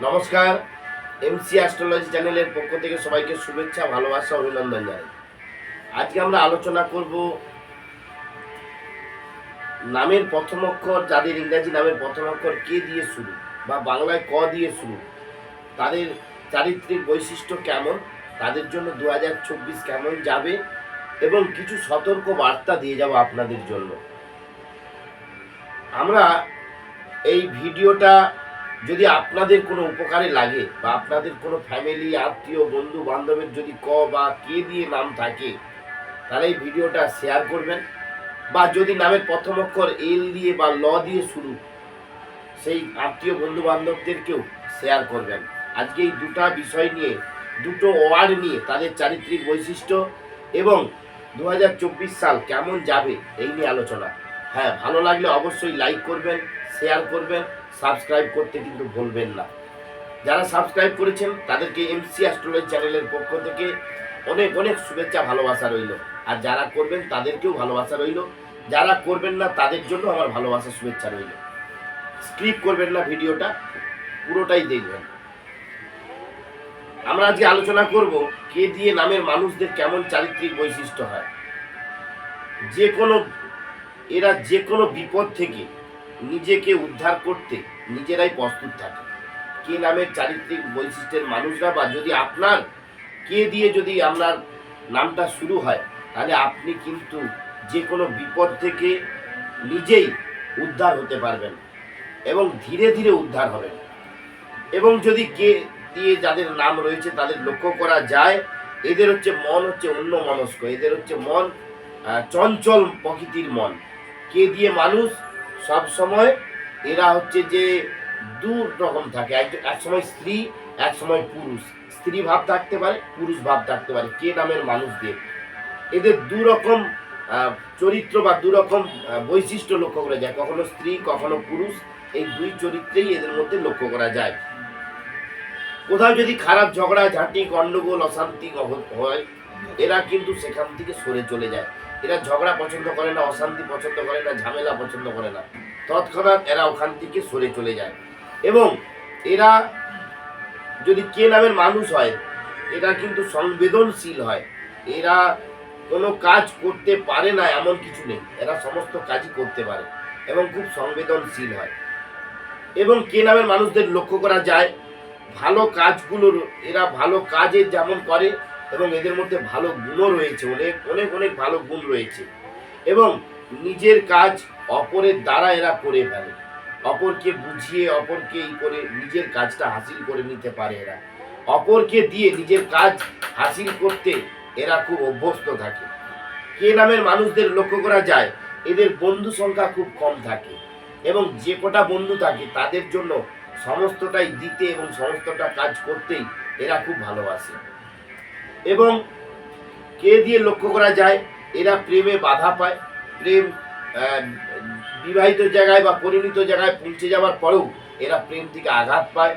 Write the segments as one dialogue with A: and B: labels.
A: নমস্কার MC astrology চ্যানেলের পক্ষ থেকে সবাইকে শুভেচ্ছা, ভালোবাসা, অভিনন্দন জানাই। আজকে আমরা আলোচনা করব নামের প্রথম অক্ষর, যাদের ইংরাজি নামের প্রথম অক্ষর কে দিয়ে শুরু বা বাংলায় ক দিয়ে শুরু, তাদের চারিত্রিক বৈশিষ্ট্য কেমন, তাদের জন্য দু হাজার চব্বিশ কেমন যাবে এবং কিছু সতর্ক বার্তা দিয়ে যাব আপনাদের জন্য। আমরা এই ভিডিওটা যদি আপনাদের কোনো উপকারে লাগে বা আপনাদের কোনো ফ্যামিলি আত্মীয় বন্ধু বান্ধবের যদি ক বা কে দিয়ে নাম থাকে, তাহলে এই ভিডিওটা শেয়ার করবেন। বা যদি নামের প্রথম অক্ষর এল দিয়ে বা ল দিয়ে শুরু, সেই আত্মীয় বন্ধু বান্ধবদেরকেও শেয়ার করবেন। আজকে এই দুটা বিষয় নিয়ে, দুটো ওয়ার্ড নিয়ে তাদের চারিত্রিক বৈশিষ্ট্য এবং দু হাজার চব্বিশ সাল কেমন যাবে, এই নিয়ে আলোচনা। হ্যাঁ ভালো লাগলে অবশ্যই লাইক করবেন শেয়ার করবেন। সাবস্ক্রাইব করতে কিন্তু ভুলবেন না। যারা সাবস্ক্রাইব করেছেন, তাদেরকে এমসি অ্যাস্ট্রোলজি চ্যানেলের পক্ষ থেকে অনেক অনেক শুভেচ্ছা, ভালোবাসা রইল। আর যারা করবেন, তাদেরকেও ভালোবাসা রইল। যারা করবেন না, তাদের জন্য আমার ভালোবাসা, শুভেচ্ছা রইল। স্ক্রিপ করবেন না ভিডিওটা, পুরোটাই দেখবেন। আমরা আজকে আলোচনা করব, কে দিয়ে নামের মানুষদের কেমন চারিত্রিক বৈশিষ্ট্য হয়। যে কোনো, এরা যে কোনো বিপদ থেকে নিজেকে উদ্ধার করতে নিজেরাই প্রস্তুত থাকে। কে নামের চারিত্রিক বৈশিষ্ট্যের মানুষরা বা যদি আপনার কে দিয়ে যদি আপনার নামটা শুরু হয়, তাহলে আপনি কিন্তু যে কোনো বিপদ থেকে নিজেই উদ্ধার হতে পারবেন এবং ধীরে ধীরে উদ্ধার হবেন। এবং যদি কে দিয়ে যাদের নাম রয়েছে তাদের লক্ষ্য করা যায়, এদের হচ্ছে মন হচ্ছে অন্য মনস্ক, এদের হচ্ছে মন চঞ্চল প্রকৃতির মন। কে দিয়ে মানুষ সব সময় এরা হচ্ছে যে দু রকম থাকে। এক এক সময় স্ত্রী, এক সময় পুরুষ। স্ত্রী ভাব থাকতে পারে, পুরুষ ভাব থাকতে পারে। কে নামের মানুষদের এদের দু রকম চরিত্র বা দু রকম বৈশিষ্ট্য লক্ষ্য করা যায়। কখনো স্ত্রী, কখনো পুরুষ, এই দুই চরিত্রেই এদের মধ্যে লক্ষ্য করা যায়। কোথাও যদি খারাপ ঝগড়া, ঝাঁটি গন্ডগোল অশান্তি হয়, এরা কিন্তু সেখান থেকে সরে চলে যায়। এরা ঝগড়া পছন্দ করে না, অশান্তি পছন্দ করে না, ঝামেলা পছন্দ করে না। তৎক্ষণাৎ এরা ওখান থেকে সরে চলে যায়। এবং এরা যদি কে নামের মানুষ হয় এরা কিন্তু সংবেদনশীল হয়। এরা কোনো কাজ করতে পারে না, এমন কিছু নেই। এরা সমস্ত কাজই করতে পারে এবং খুব সংবেদনশীল হয়। এবং কে নামের মানুষদের লক্ষ্য করা যায়, ভালো কাজগুলোর, এরা ভালো কাজে যেমন করে এবং এদের মধ্যে ভালো গুণও রয়েছে, অনেক অনেক অনেক ভালো গুণ রয়েছে। এবং নিজের কাজ অপরের দ্বারা এরা করে ফেলে। অপরকে বুঝিয়ে, অপরকে ই করে, নিজের কাজটা হাসিল করে নিতে পারে এরা। অপরকে দিয়ে নিজের কাজ হাসিল করতে এরা খুব অভ্যস্ত থাকে। কে নামের মানুষদের লক্ষ্য করা যায়? এদের বন্ধু সংখ্যা খুব কম থাকে। এবং যে কটা বন্ধু থাকে, তাদের জন্য সমস্তটাই দিতে এবং সমস্তটা কাজ করতেই এরা খুব ভালোবাসে। এবং কে দিয়ে লক্ষ্য করা যায়, এরা প্রেমে বাধা পায়, প্রেম বিবাহিত জায়গায় বা পরিণত জায়গায় পৌঁছে যাওয়ার পরেও এরা প্রেম থেকে আঘাত পায়।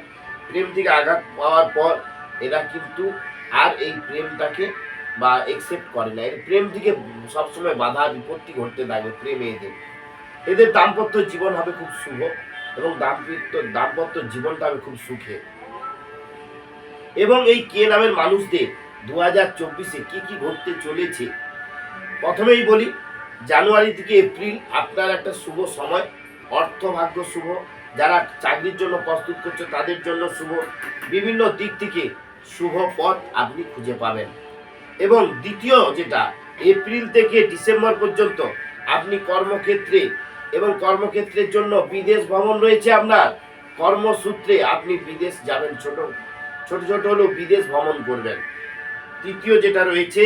A: প্রেম থেকে আঘাত পাওয়ার পর এরা কিন্তু আর এই প্রেমটাকে বা একসেপ্ট করে না। এর প্রেম থেকে সবসময় বাধা, বিপত্তি ঘটতে থাকে প্রেমে এদের। এদের দাম্পত্য জীবন হবে খুব শুভ এবং দাম্পত্য দাম্পত্য জীবনটা হবে খুব সুখে। এবং এই কে নামের মানুষদের দু হাজার চব্বিশে কী কী ঘটতে চলেছে? প্রথমেই বলি, জানুয়ারি থেকে এপ্রিল আপনার একটা শুভ সময়, অর্থভাগ্য শুভ, যারা চাকরির জন্য প্রস্তুত করছে তাদের জন্য শুভ, বিভিন্ন দিক থেকে শুভ পথ আপনি খুঁজে পাবেন। এবং দ্বিতীয় যেটা, এপ্রিল থেকে ডিসেম্বর পর্যন্ত আপনি কর্মক্ষেত্রে এবং কর্মক্ষেত্রের জন্য বিদেশ ভ্রমণ রয়েছে আপনার, কর্মসূত্রে আপনি বিদেশ যাবেন। ছোট ছোট ছোট হলেও বিদেশ ভ্রমণ করবেন। তৃতীয় যেটা রয়েছে,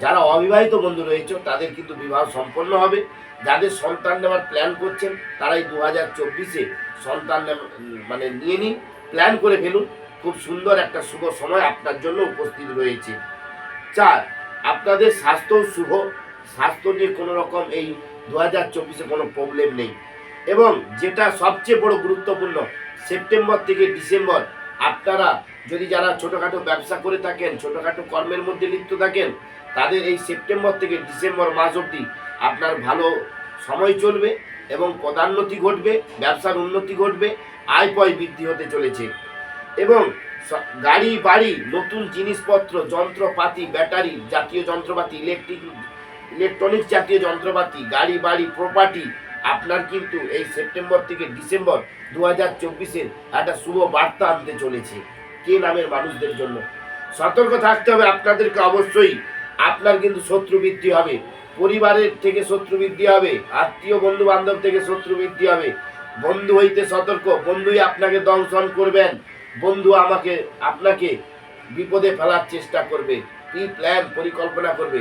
A: যারা অবিবাহিত বন্ধু রয়েছে, তাদের কিন্তু বিবাহ সম্পন্ন হবে। যাদের সন্তান নেওয়ার প্ল্যান করছেন, তারাই দু হাজার চব্বিশে সন্তান মানে নিয়ে নিন প্ল্যান করে ফেলুন। খুব সুন্দর একটা শুভ সময় আপনার জন্য উপস্থিত রয়েছে। চার, আপনাদের স্বাস্থ্য শুভ। স্বাস্থ্য নিয়ে কোনো রকম এই দু হাজার চব্বিশে কোনো প্রবলেম নেই। এবং যেটা সবচেয়ে বড় গুরুত্বপূর্ণ, সেপ্টেম্বর থেকে ডিসেম্বর আপনারা যদি যারা ছোটোখাটো ব্যবসা করে থাকেন, ছোটোখাটো কর্মের মধ্যে লিপ্ত থাকেন, তাদের এই সেপ্টেম্বর থেকে ডিসেম্বর মাস অবধি আপনার ভালো সময় চলবে এবং পদান্নতি ঘটবে, ব্যবসার উন্নতি ঘটবে আয় পয় বৃদ্ধি হতে চলেছে। এবং গাড়ি, বাড়ি, নতুন জিনিসপত্র, যন্ত্রপাতি, ব্যাটারি জাতীয় যন্ত্রপাতি, ইলেকট্রিক, ইলেকট্রনিক্স জাতীয় যন্ত্রপাতি, গাড়ি, বাড়ি প্রপার্টি আপনার কিন্তু এই সেপ্টেম্বর থেকে ডিসেম্বর দু হাজার চব্বিশের একটা শুভ বার্তা আনতে চলেছে। কে নামের মানুষদের জন্য? সতর্ক থাকতে হবে আপনাদেরকে অবশ্যই। আপনার কিন্তু শত্রু বৃদ্ধি হবে। পরিবারের থেকে শত্রু বৃদ্ধি হবে, আত্মীয় বন্ধু বান্ধব থেকে শত্রু বৃদ্ধি হবে। বন্ধু হইতে সতর্ক, বন্ধুই আপনাকে দংশন করবেন। বন্ধু আমাকে, আপনাকে বিপদে ফেলার চেষ্টা করবে, কি প্ল্যান পরিকল্পনা করবে।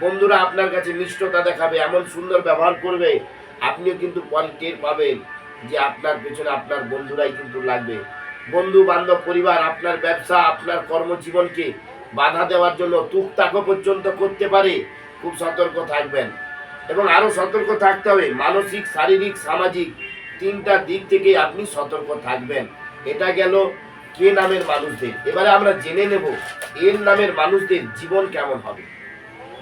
A: বন্ধুরা আপনার কাছে মিষ্টতা দেখাবে, এমন সুন্দর ব্যবহার করবে আপনিও কিন্তু টের পাবেন যে আপনার পেছনে আপনার বন্ধুরাই কিন্তু লাগবে। বন্ধু বান্ধব পরিবার, আপনার ব্যবসা, আপনার কর্মজীবনকে বাধা দেওয়ার জন্য তুকতাকও পর্যন্ত করতে পারে, খুব সতর্ক থাকবেন। এবং আরও সতর্ক থাকতে হবে, মানসিক, শারীরিক, সামাজিক তিনটা দিক থেকে আপনি সতর্ক থাকবেন। এটা গেল কে নামের মানুষদের। এবারে আমরা জেনে নেব, এর নামের মানুষদের জীবন কেমন হবে।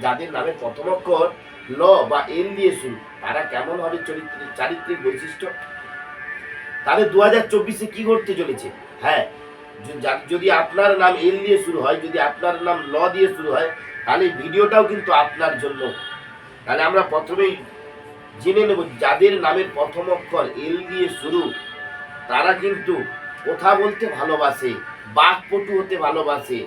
A: যাদের নামে প্রথম অক্ষর ল বা এল দিয়ে শুরু। তারা কেমন হবে চরিত্রের চারিত্রিক বৈশিষ্ট্য? তাদের দু হাজার চব্বিশে কি ঘটতে চলেছে? হ্যাঁ যদি আপনার নাম এল দিয়ে শুরু হয়, যদি আপনার নাম ল দিয়ে শুরু হয়, তাহলে ভিডিওটাও কিন্তু আপনার জন্য। তাহলে আমরা প্রথমেই জেনে নেব, যাদের নামের প্রথম অক্ষর এল দিয়ে শুরু, তারা কিন্তু কথা বলতে ভালোবাসে, বাকপটু হতে ভালোবাসে।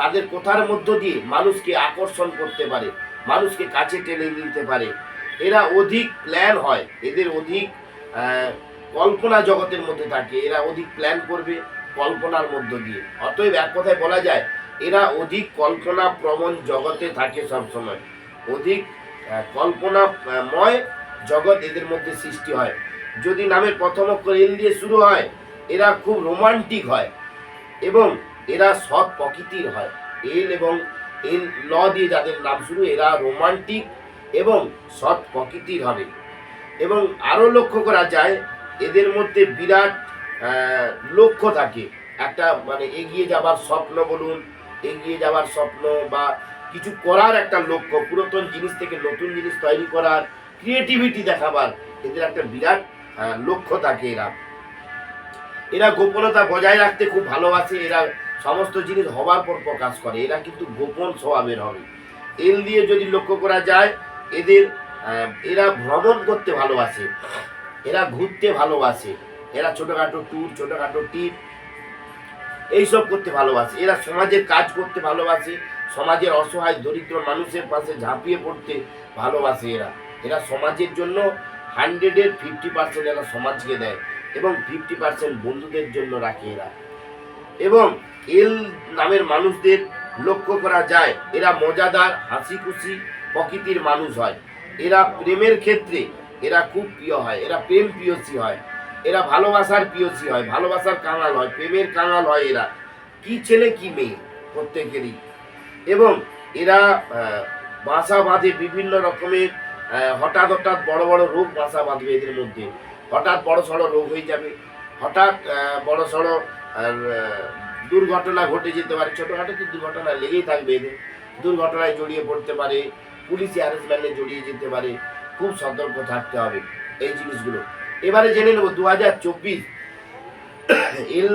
A: তাদের কথার মধ্য দিয়ে মানুষকে আকর্ষণ করতে পারে, মানুষকে কাছে টেনে নিতে পারে। এরা অধিক প্ল্যান হয়। এদের অধিক কল্পনা জগতের মধ্যে থাকে। এরা অধিক প্ল্যান করবে কল্পনার মধ্য দিয়ে। অতএব এক কথায় বলা যায়, এরা অধিক কল্পনা প্রবণ জগতে থাকে সবসময়। অধিক কল্পনাময় জগৎ এদের মধ্যে সৃষ্টি হয়। যদি নামের প্রথম অক্ষর এল দিয়ে শুরু হয়, এরা খুব রোমান্টিক হয় এবং এরা সৎ প্রকৃতির হয়। এল এবং এল ল দিয়ে যাদের নাম শুরু, এরা রোমান্টিক এবং সৎ প্রকৃতির হবে। এবং আরও লক্ষ্য করা যায়, এদের মধ্যে বিরাট লক্ষ্য থাকে। একটা মানে এগিয়ে যাবার স্বপ্ন বলুন, এগিয়ে যাবার স্বপ্ন বা কিছু করার একটা লক্ষ্য, পুরাতন জিনিস থেকে নতুন জিনিস তৈরি করার ক্রিয়েটিভিটি দেখাবার, এদের একটা বিরাট লক্ষ্য থাকে এরা। এরা গোপনতা বজায় রাখতে খুব ভালোবাসে, এরা সমস্ত জিনিস হবার পর প্রকাশ করে, এরা কিন্তু গোপন স্বভাবের হবে। এল দিয়ে যদি লক্ষ্য করা যায় এদের এরা ভ্রমণ করতে ভালোবাসে, এরা ঘুরতে ভালোবাসে, এরা ছোটোখাটো ট্যুর ছোটোখাটো টিপ এইসব করতে ভালোবাসে। এরা সমাজের কাজ করতে ভালোবাসে, সমাজের অসহায়, দরিদ্র মানুষের পাশে ঝাঁপিয়ে পড়তে ভালোবাসে এরা। এরা সমাজের জন্য হান্ড্রেডের ফিফটি পার্সেন্ট এরা সমাজকে দেয় এবং ফিফটি পার্সেন্ট বন্ধুদের জন্য রাখে এরা। এবং এল নামের মানুষদের লক্ষ্য করা যায়, এরা মজাদার হাসি খুশি প্রকৃতির মানুষ হয়। এরা প্রেমের ক্ষেত্রে এরা খুব প্রিয় হয়, এরা প্রেম প্রিয়সী হয়, এরা ভালোবাসার প্রিয়সী হয়, ভালোবাসার কাঙাল হয়, প্রেমের কাঙাল হয় এরা। কি ছেলে, কি মেয়ে প্রত্যেকেরই। এবং এরা বাসা বাঁধে বিভিন্ন রকমের হঠাৎ হঠাৎ বড় বড় রোগ বাসা বাঁধবে এদের মধ্যে। হঠাৎ বড় সড়ো রোগ হয়ে যাবে। হঠাৎ বড় সড়ো দুর্ঘটনা ঘটে যেতে পারে। ছোটোখাটো তো দুর্ঘটনা লেগেই থাকবে এদের। দুর্ঘটনায় জড়িয়ে পড়তে পারে। পুলিশি হ্যারাসমেন্টে জড়িয়ে যেতে পারে, খুব সতর্ক থাকতে হবে এই জিনিসগুলো। এবারে জেনে নেব দু হাজার চব্বিশ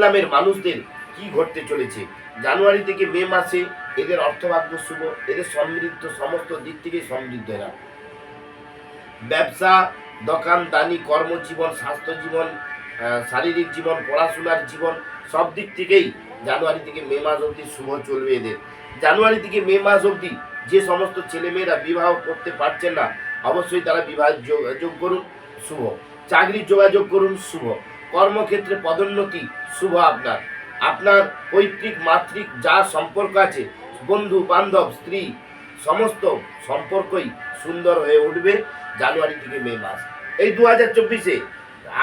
A: নামের মানুষদের কি ঘটতে চলেছে। জানুয়ারি থেকে মে মাসে এদের অর্থভাগ্য শুভ, এদের সমৃদ্ধ, সমস্ত দিক থেকে সমৃদ্ধ এরা। ব্যবসা দোকানদানি কর্মজীবন স্বাস্থ্য জীবন শারীরিক জীবন, পড়াশোনার জীবন, সব দিক থেকেই জানুয়ারি থেকে মে মাস অবধি শুভ চলবে এদের। জানুয়ারি থেকে মে মাস অবধি যে সমস্ত ছেলেমেয়েরা বিবাহ করতে পারছেন না, অবশ্যই তারা বিবাহ যোগাযোগ করুন, শুভ। চাকরির যোগাযোগ করুন, শুভ। কর্মক্ষেত্রে পদোন্নতি, শুভ আপনার। আপনার পৈতৃক, মাতৃক যা সম্পর্ক আছে, বন্ধু, বান্ধব, স্ত্রী, সমস্ত সম্পর্কই সুন্দর হয়ে উঠবে জানুয়ারি থেকে মে মাস। এই দু হাজার চব্বিশে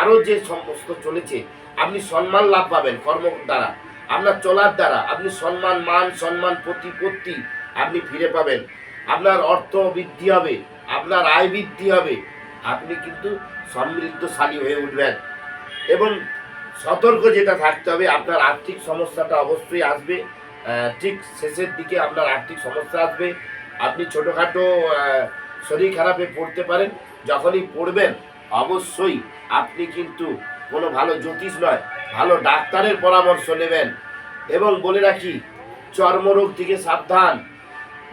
A: আরও যে সমস্ত চলেছে, আপনি সম্মান লাভ পাবেন কর্ম দ্বারা। আপনার চলার দ্বারা আপনি সম্মান, মান, সম্মান, প্রতিপত্তি আপনি ফিরে পাবেন। আপনার অর্থ বৃদ্ধি হবে, আপনার আয় বৃদ্ধি হবে। আপনি কিন্তু সমৃদ্ধশালী হয়ে উঠবেন। এবং সতর্ক যেটা থাকতে হবে, আপনার আর্থিক সমস্যাটা অবশ্যই আসবে। ঠিক শেষের দিকে আপনার আর্থিক সমস্যা আসবে। আপনি ছোটোখাটো শরীর খারাপে পড়তে পারেন। যখনই পড়বেন, অবশ্যই আপনি কিন্তু কোনো ভালো জ্যোতিষ নয়, ভালো ডাক্তারের পরামর্শ নেবেন। এবং বলে রাখি, চর্মরোগ থেকে সাবধান।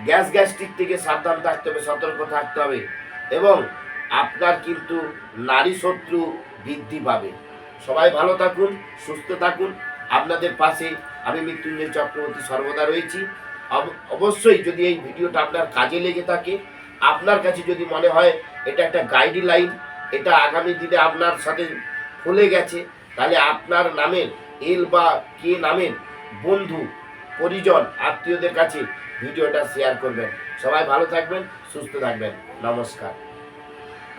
A: গ্যাস গ্যাস্ট্রিক থেকে সাবধান থাকতে হবে, সতর্ক থাকতে হবে এবং আপনার কিন্তু নারী শত্রু বৃদ্ধি পাবে। সবাই ভালো থাকুন, সুস্থ থাকুন। আপনাদের পাশে আমি মৃত্যুঞ্জয় চক্রবর্তী সর্বদা রয়েছি। অবশ্যই যদি এই ভিডিওটা আপনার কাজে লেগে থাকে, আপনার কাছে যদি মনে হয় এটা একটা গাইডলাইন, এটা আগামী দিনে আপনার সাথে ফলে গেছে, তাহলে আপনার নামের, এল বা কে নামের বন্ধু, পরিজন, আত্মীয়দের কাছে ভিডিওটা শেয়ার করবেন। সবাই ভালো থাকবেন সুস্থ থাকবেন। নমস্কার।